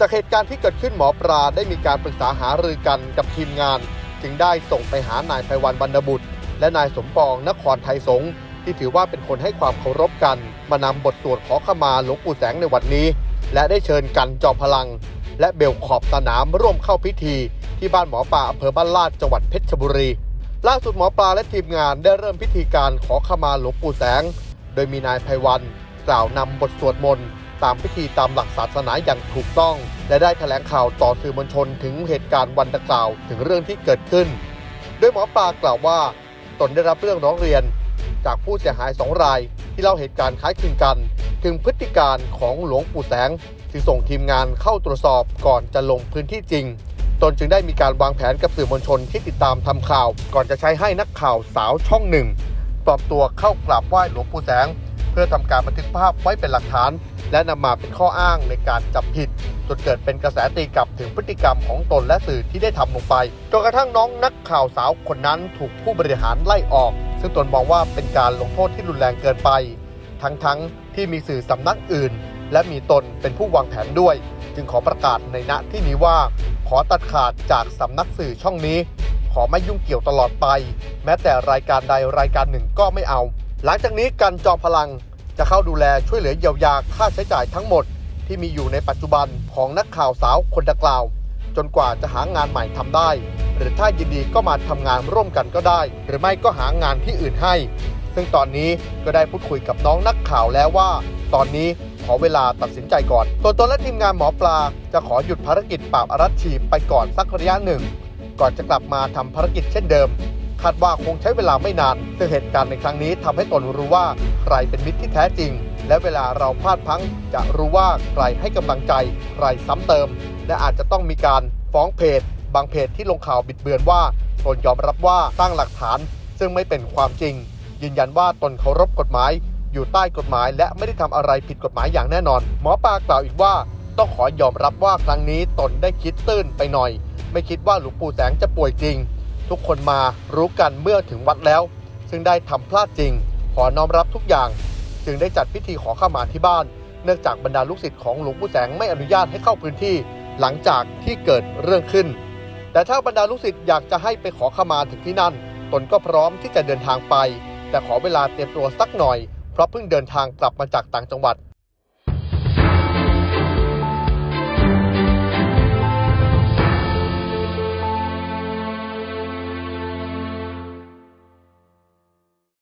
จากเหตุการณ์ที่เกิดขึ้นหมอปลาได้มีการปรึกษาหารือกันกับทีมงาน จึงได้ส่งไปหานายไพวันบรรณบุตร และนายสมปองนครไทยสงฆ์ที่ถือว่าเป็นคนให้ความเคารพกัน มานำบทสวดขอขมาหลวงปู่แสงในวันนี้ และได้เชิญกันจอมพลัง และเบลขอบสนามร่วมเข้าพิธี ที่บ้านหมอปลาอำเภอบ้านลาดจังหวัดเพชรบุรี ล่าสุดหมอปลาและทีมงานได้เริ่มพิธีการขอขมาหลวงปู่แสง โดยมีนายไพวันกล่าวนำบทสวดมนต์ ตามพิธีตามหลักศาสนาอย่างถูกต้อง และได้แถลงข่าวต่อสื่อมวลชนถึงเหตุการณ์วันดังกล่าวถึงเรื่องที่เกิดขึ้น โดยหมอปลากล่าวว่า ตนได้รับเรื่องร้องเรียน จากผู้เสียหายสองราย ที่เล่าเหตุการณ์คล้ายคลึงกัน ถึงพฤติการของหลวงปู่แสงจึงส่งทีมงานเข้าตรวจสอบก่อนจะลงพื้นที่จริง ตนจึงได้มีการวางแผนกับสื่อมวลชนที่ติดตามทำข่าว ก่อนจะใช้ให้นักข่าวสาวช่องหนึ่งปลอมตัวเข้ากราบไหว้หลวงปู่แสง พื่อทำการบันทึกภาพไว้เป็นหลักฐาน และนำมาเป็นข้ออ้างในการจับผิดจนเกิดเป็นกระแสตีกลับถึงพฤติกรรมของตนและสื่อที่ได้ทำลงไปจนกระทั่งน้องนักข่าวสาวคนนั้นถูกผู้บริหารไล่ออก ซึ่งตนมองว่าเป็นการลงโทษที่รุนแรงเกินไป ทั้งๆที่มีสื่อสำนักอื่น และมีตนเป็นผู้วางแผนด้วย จึงขอประกาศในณที่นี้ว่า ขอตัดขาดจากสำนักสื่อช่องนี้ ขอไม่ยุ่งเกี่ยวตลอดไป แม้แต่รายการใดรายการหนึ่งก็ไม่เอา หลังจากนี้กันจอมพลังจะเข้าดูแลช่วยเหลือเยียวยาค่าใช้จ่ายทั้งหมด ที่มีอยู่ในปัจจุบันของนักข่าวสาวคนดังกล่าว จนกว่าจะหางานใหม่ทำได้ หรือถ้ายินดีก็มาทำงานร่วมกันก็ได้ หรือไม่ก็หางานที่อื่นให้ ซึ่งตอนนี้ก็ได้พูดคุยกับน้องนักข่าวแล้วว่า ตอนนี้ขอเวลาตัดสินใจก่อน ตัวตนและทีมงานหมอปลา จะขอหยุดภารกิจปราบอารัชชีไปก่อนสักระยะหนึ่ง ก่อนจะกลับมาทำภารกิจเช่นเดิม คาดว่าคงใช้เวลาไม่นานซึ่งเหตุการณ์ในครั้งนี้ทำให้ตนรู้ว่าใครเป็นมิตรที่แท้จริง และเวลาเราพลาดพังจะรู้ว่าใครให้กำลังใจใครซ้ำเติม และอาจจะต้องมีการฟ้องเพจ บางเพจที่ลงข่าวบิดเบือนว่าตนยอมรับว่าสร้างหลักฐาน ซึ่งไม่เป็นความจริง ยืนยันว่าตนเคารพกฎหมาย อยู่ใต้กฎหมาย และไม่ได้ทำอะไรผิดกฎหมายอย่างแน่นอน หมอปลากล่าวอีกว่าต้องขอยอมรับว่าครั้งนี้ตนได้คิดตื้นไปหน่อย ไม่คิดว่าหลวงปู่แสงจะป่วยจริง ทุกคนมารู้กันเมื่อถึงวัดแล้ว ซึ่งได้ทำพลาดจริง ขอน้อมรับทุกอย่าง จึงได้จัดพิธีขอข้ามาที่บ้าน เนื่องจากบรรดาลูกศิษย์ของหลวงปู่แสงไม่อนุญาตให้เข้าพื้นที่หลังจากที่เกิดเรื่องขึ้น แต่ถ้าบรรดาลูกศิษย์อยากจะให้ไปขอขมาถึงที่นั่น ตนก็พร้อมที่จะเดินทางไป แต่ขอเวลาเตรียมตัวสักหน่อย เพราะเพิ่งเดินทางกลับมาจากต่างจังหวัด